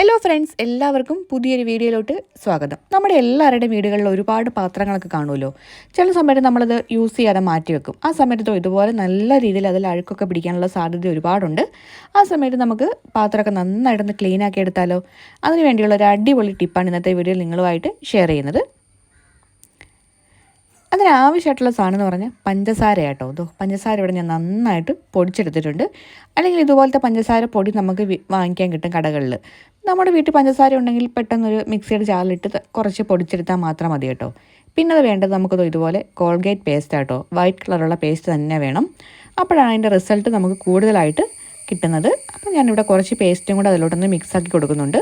Hello friends എല്ലാവർക്കും പുതിയൊരു വീഡിയോയിലോട്ട് സ്വാഗതം. നമ്മുടെ എല്ലാവരുടെയും വീടുകളിൽ ഒരുപാട് പാത്രങ്ങളൊക്കെ കാണുമല്ലോ. ചില സമയത്ത് നമ്മളത് യൂസ് ചെയ്യാതെ മാറ്റി വെക്കും. ആ സമയത്തോ ഇതുപോലെ നല്ല രീതിയിൽ അതിൽ അഴുക്കൊക്കെ പിടിക്കാനുള്ള സാധ്യത ഒരുപാടുണ്ട്. ആ സമയത്ത് നമുക്ക് പാത്രമൊക്കെ നന്നായിട്ടൊന്ന് ക്ലീൻ ആക്കി എടുത്താലോ? അതിന് വേണ്ടിയുള്ള ഒരു അടിപൊളി ടിപ്പാണ് ഇന്നത്തെ വീഡിയോയിൽ നിങ്ങളുമായിട്ട് ഷെയർ ചെയ്യുന്നത്. അതിനാവശ്യമായിട്ടുള്ള സാധനം എന്ന് പറഞ്ഞാൽ പഞ്ചസാര കേട്ടോ ഇതോ പഞ്ചസാര ഇവിടെ ഞാൻ നന്നായിട്ട് പൊടിച്ചെടുത്തിട്ടുണ്ട്. അല്ലെങ്കിൽ ഇതുപോലത്തെ പഞ്ചസാര പൊടി നമുക്ക് വാങ്ങിക്കാൻ കിട്ടും കടകളിൽ. നമ്മുടെ വീട്ടിൽ പഞ്ചസാര ഉണ്ടെങ്കിൽ പെട്ടെന്നൊരു മിക്സിയുടെ ചാലിട്ട് കുറച്ച് പൊടിച്ചെടുത്താൽ മാത്രം മതി കേട്ടോ. പിന്നെ അത് വേണ്ടത് നമുക്കത് ഇതുപോലെ കോൾഗേറ്റ് പേസ്റ്റ് ആട്ടോ. വൈറ്റ് കളറുള്ള പേസ്റ്റ് തന്നെ വേണം. അപ്പോഴാണ് അതിന്റെ റിസൾട്ട് നമുക്ക് കൂടുതലായിട്ട് കിട്ടുന്നത്. അപ്പോൾ ഞാനിവിടെ കുറച്ച് പേസ്റ്റും കൂടെ അതിലോട്ടൊന്ന് മിക്സാക്കി കൊടുക്കുന്നുണ്ട്.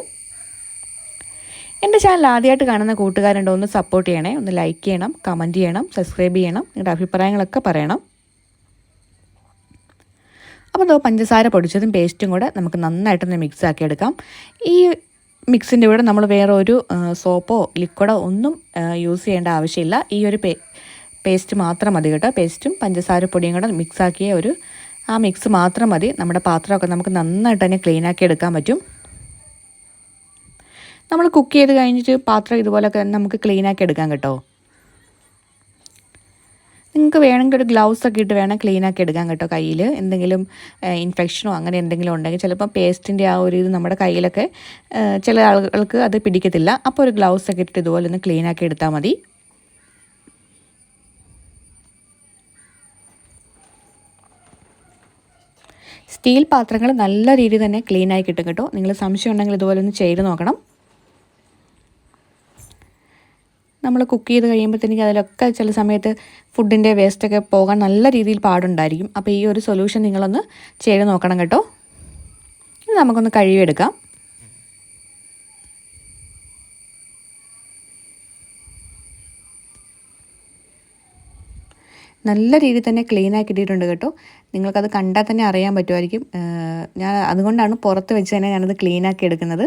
എന്റെ ചാനൽ ആദ്യമായിട്ട് കാണുന്ന കൂട്ടുകാരുണ്ടോ ഒന്ന് സപ്പോർട്ട് ചെയ്യണേ. ഒന്ന് ലൈക്ക് ചെയ്യണം കമന്റ് ചെയ്യണം സബ്സ്ക്രൈബ് ചെയ്യണം നിങ്ങളുടെ അഭിപ്രായങ്ങളൊക്കെ പറയണം. അപ്പോൾ അതോ പഞ്ചസാര പൊടിച്ചതും പേസ്റ്റും കൂടെ നമുക്ക് നന്നായിട്ടൊന്ന് മിക്സ് ആക്കി എടുക്കാം ഈ മിക്സിന്റെ കൂടെ നമ്മൾ വേറെ ഒരു സോപ്പോ ലിക്വിഡോ ഒന്നും യൂസ് ചെയ്യേണ്ട ആവശ്യമില്ല. ഈ ഒരു പേസ്റ്റ് മാത്രം മതി കേട്ടോ. പേസ്റ്റും പഞ്ചസാര പൊടിയും കൂടെ മിക്സാക്കിയ ഒരു ആ മിക്സ് മാത്രം മതി. നമ്മുടെ പാത്രമൊക്കെ നമുക്ക് നന്നായിട്ട് തന്നെ ക്ലീനാക്കി എടുക്കാൻ പറ്റും. നമ്മൾ കുക്ക് ചെയ്ത് കഴിഞ്ഞിട്ട് പാത്രം ഇതുപോലൊക്കെ നമുക്ക് ക്ലീൻ ആക്കി എടുക്കാൻ കേട്ടോ. നിങ്ങൾക്ക് വേണമെങ്കിൽ ഒരു ഗ്ലൗസ് ഒക്കെ ഇട്ട് വേണം ക്ലീൻ ആക്കി എടുക്കാൻ കേട്ടോ കയ്യിൽ എന്തെങ്കിലും ഇൻഫെക്ഷനോ അങ്ങനെ എന്തെങ്കിലും ഉണ്ടെങ്കിൽ ചിലപ്പോൾ പേസ്റ്റിന്റെ ആ ഒരു ഇത് നമ്മുടെ കയ്യിലൊക്കെ ചില ആളുകൾക്ക് അത് പിടിക്കത്തില്ല. അപ്പോൾ ഒരു ഗ്ലൗസ് ഒക്കെ ഇട്ടിട്ട് ഇതുപോലെ ഒന്ന് ക്ലീൻ ആക്കി എടുത്താൽ മതി. സ്റ്റീൽ പാത്രങ്ങൾ നല്ല രീതിയിൽ തന്നെ ക്ലീൻ ആയി കിട്ടും കേട്ടോ. നിങ്ങൾ സംശയം ഉണ്ടെങ്കിൽ ഇതുപോലെ ഒന്ന് ചെയ്ത് നോക്കണം. നമ്മൾ കുക്ക് ചെയ്ത് കഴിയുമ്പോഴത്തേക്ക് അതിലൊക്കെ ചില സമയത്ത് ഫുഡിന്റെ വേസ്റ്റൊക്കെ പോകാൻ നല്ല രീതിയിൽ പാടുണ്ടായിരിക്കും. അപ്പോൾ ഈ ഒരു സൊല്യൂഷൻ നിങ്ങളൊന്ന് ചെയ്ത് നോക്കണം കേട്ടോ. നമുക്കൊന്ന് കഴുകിയെടുക്കാം. നല്ല രീതിയിൽ തന്നെ ക്ലീൻ ആക്കി ഇട്ടിട്ടുണ്ട് കേട്ടോ. നിങ്ങൾക്കത് കണ്ടാൽ തന്നെ അറിയാൻ പറ്റുമായിരിക്കും. ഞാൻ അതുകൊണ്ടാണ് പുറത്ത് വെച്ച് തന്നെ ഞാനത് ക്ലീൻ ആക്കി എടുക്കുന്നത്.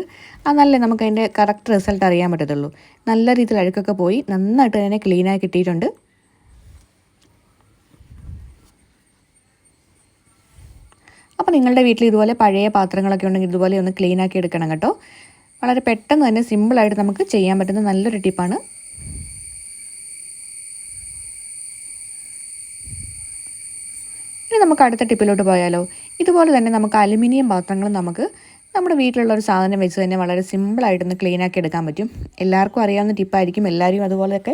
അതല്ലേ നമുക്ക് അതിന്റെ കറക്റ്റ് റിസൾട്ട് അറിയാൻ പറ്റത്തുള്ളൂ. നല്ല രീതിയിൽ അഴുക്കൊക്കെ പോയി നന്നായിട്ട് തന്നെ ക്ലീൻ ആക്കി ഇട്ടിട്ടുണ്ട്. അപ്പോൾ നിങ്ങളുടെ വീട്ടിൽ ഇതുപോലെ പഴയ പാത്രങ്ങളൊക്കെ ഉണ്ടെങ്കിൽ ഇതുപോലെ ഒന്ന് ക്ലീൻ ആക്കി എടുക്കണം കേട്ടോ. വളരെ പെട്ടെന്ന് തന്നെ സിമ്പിളായിട്ട് നമുക്ക് ചെയ്യാൻ പറ്റുന്ന നല്ലൊരു ടിപ്പാണ് നമുക്ക് അടുത്ത ടിപ്പിലോട്ട് പോയാലോ? ഇതുപോലെ തന്നെ നമുക്ക് അലുമിനിയം പാത്രങ്ങൾ നമുക്ക് നമ്മുടെ വീട്ടിലുള്ള ഒരു സാധനം വെച്ച് തന്നെ വളരെ സിമ്പിളായിട്ടൊന്ന് ക്ലീൻ ആക്കി എടുക്കാൻ പറ്റും. എല്ലാവർക്കും അറിയാവുന്ന ടിപ്പായിരിക്കും എല്ലാവരും അതുപോലെയൊക്കെ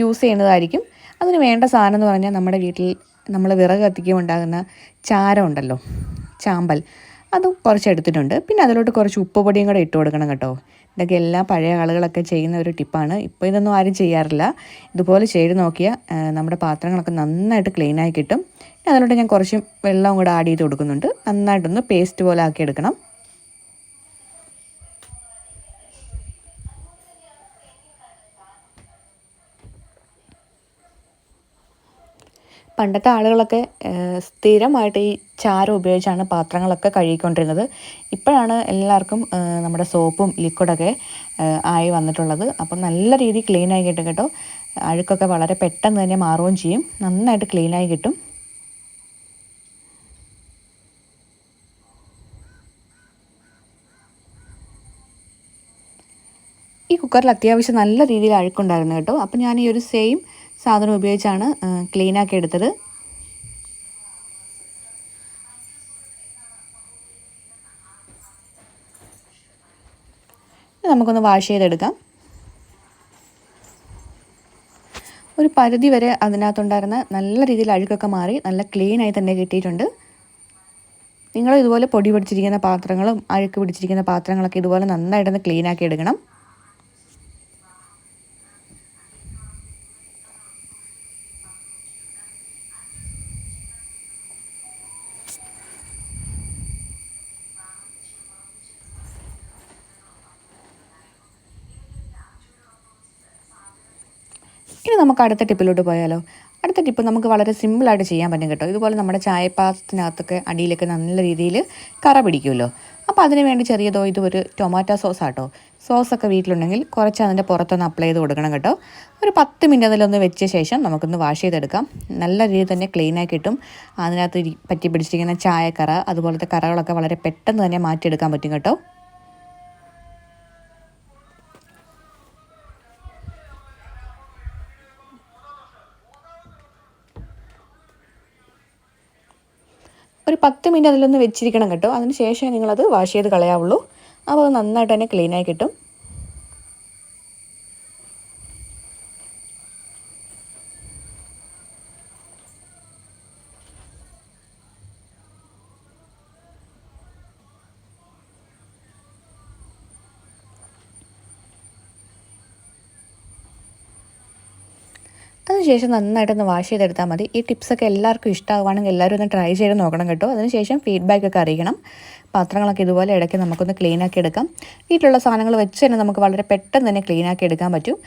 യൂസ് ചെയ്യുന്നതായിരിക്കും. അതിന് വേണ്ട സാധനം എന്ന് പറഞ്ഞാൽ നമ്മുടെ വീട്ടിൽ നമ്മൾ വിറക് കത്തിക്കുമ്പോൾ ഉണ്ടാകുന്ന ചാരം ഉണ്ടല്ലോ ചാമ്പൽ. അതും കുറച്ച് എടുത്തിട്ടുണ്ട്. പിന്നെ അതിലോട്ട് കുറച്ച് ഉപ്പ് പൊടിയും കൂടെ ഇട്ട് കൊടുക്കണം കേട്ടോ. ഇതൊക്കെ എല്ലാ പഴയ ആളുകളൊക്കെ ചെയ്യുന്ന ഒരു ടിപ്പാണ്. ഇപ്പോൾ ഇതൊന്നും ആരും ചെയ്യാറില്ല. ഇതുപോലെ ചെയ്ത് നോക്കിയാൽ നമ്മുടെ പാത്രങ്ങളൊക്കെ നന്നായിട്ട് ക്ലീനായി കിട്ടും. അതിലോട്ട് ഞാൻ കുറച്ച് വെള്ളം കൂടെ ആഡ് ചെയ്ത് കൊടുക്കുന്നുണ്ട്. നന്നായിട്ടൊന്ന് പേസ്റ്റ് പോലെ ആക്കി എടുക്കണം. പണ്ടത്തെ ആളുകളൊക്കെ സ്ഥിരമായിട്ട് ഈ ചാരം ഉപയോഗിച്ചാണ് പാത്രങ്ങളൊക്കെ കഴുകിക്കൊണ്ടിരുന്നത്. ഇപ്പോഴാണ് എല്ലാവർക്കും നമ്മുടെ സോപ്പും ലിക്വിഡൊക്കെ ആയി വന്നിട്ടുള്ളത്. അപ്പം നല്ല രീതിയിൽ ക്ലീനായി കിട്ടും കേട്ടോ. അഴുക്കൊക്കെ വളരെ പെട്ടെന്ന് തന്നെ മാറുകയും ചെയ്യും. നന്നായിട്ട് ക്ലീനായി കിട്ടും. ഈ കുക്കറിൽ അത്യാവശ്യം നല്ല രീതിയിൽ അഴുക്കുണ്ടായിരുന്നു കേട്ടോ. അപ്പം ഞാൻ ഈ ഒരു സെയിം സാധനം ഉപയോഗിച്ചാണ് ക്ലീനാക്കി എടുത്തത്. നമുക്കൊന്ന് വാഷ് ചെയ്തെടുക്കാം. ഒരു പരിധി വരെ അതിനകത്തുണ്ടായിരുന്ന നല്ല രീതിയിൽ അഴുക്കൊക്കെ മാറി നല്ല ക്ലീനായി തന്നെ കിട്ടിയിട്ടുണ്ട്. നിങ്ങൾ ഇതുപോലെ പൊടി പിടിച്ചിരിക്കുന്ന പാത്രങ്ങളും അഴുക്ക് പിടിച്ചിരിക്കുന്ന പാത്രങ്ങളൊക്കെ ഇതുപോലെ നന്നായിട്ടൊന്ന് ക്ലീനാക്കി എടുക്കണം. ഇനി നമുക്ക് അടുത്ത ടിപ്പിലോട്ട് പോയാലോ? അടുത്ത ടിപ്പ് നമുക്ക് വളരെ സിമ്പിളായിട്ട് ചെയ്യാൻ പറ്റും കേട്ടോ. ഇതുപോലെ നമ്മുടെ ചായപ്പാത്രത്തിനകത്തൊക്കെ അടിയിലൊക്കെ നല്ല രീതിയിൽ കറ പിടിക്കുമല്ലോ. അപ്പോൾ അതിന് വേണ്ടി ചെറിയതോ ഇതൊരു ടൊമാറ്റോ സോസ് ആട്ടോ സോസൊക്കെ വീട്ടിലുണ്ടെങ്കിൽ കുറച്ച് അതിന്റെ പുറത്തൊന്ന് അപ്ലൈ ചെയ്ത് കൊടുക്കണം കേട്ടോ. ഒരു പത്ത് മിനിറ്റ് അതിലൊന്ന് വെച്ച ശേഷം നമുക്കൊന്ന് വാഷ് ചെയ്തെടുക്കാം. നല്ല രീതിയിൽ തന്നെ ക്ലീനാക്കി കിട്ടും അതിനകത്ത് പറ്റി പിടിച്ചിരിക്കുന്ന ചായക്കറ അതുപോലത്തെ കറകളൊക്കെ വളരെ പെട്ടെന്ന് തന്നെ മാറ്റിയെടുക്കാൻ പറ്റും കേട്ടോ. ഒരു പത്ത് മിനിറ്റ് അതിലൊന്ന് വെച്ചിരിക്കണം കേട്ടോ. അതിന് ശേഷമേ നിങ്ങളത് വാഷ് ചെയ്ത് കളയാവുള്ളൂ. അപ്പോൾ അത് നന്നായിട്ട് തന്നെ ക്ലീനായി കിട്ടും. അതിനുശേഷം നന്നായിട്ടൊന്ന് വാഷ് ചെയ്തെടുത്താൽ മതി. ഈ ടിപ്സൊക്കെ എല്ലാവർക്കും ഇഷ്ടമാവുകയാണെങ്കിൽ എല്ലാവരും ഒന്ന് ട്രൈ ചെയ്ത് നോക്കണം കേട്ടോ. അതിനുശേഷം ഫീഡ്ബാക്ക് ഒക്കെ അറിയിക്കണം. പാത്രങ്ങളൊക്കെ ഇതുപോലെ ഇടയ്ക്ക് നമുക്കൊന്ന് ക്ലീൻ ആക്കി എടുക്കാം. വീട്ടിലുള്ള സാധനങ്ങൾ വെച്ച് തന്നെ നമുക്ക് വളരെ പെട്ടെന്ന് തന്നെ ക്ലീൻ ആക്കി എടുക്കാൻ പറ്റും.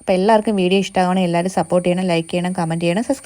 അപ്പോൾ എല്ലാവർക്കും വീഡിയോ ഇഷ്ടമാവണം എല്ലാവരും സപ്പോർട്ട് ചെയ്യണം ലൈക്ക് ചെയ്യണം കമന്റ് ചെയ്യണം സബ്സ്ക്രൈബ്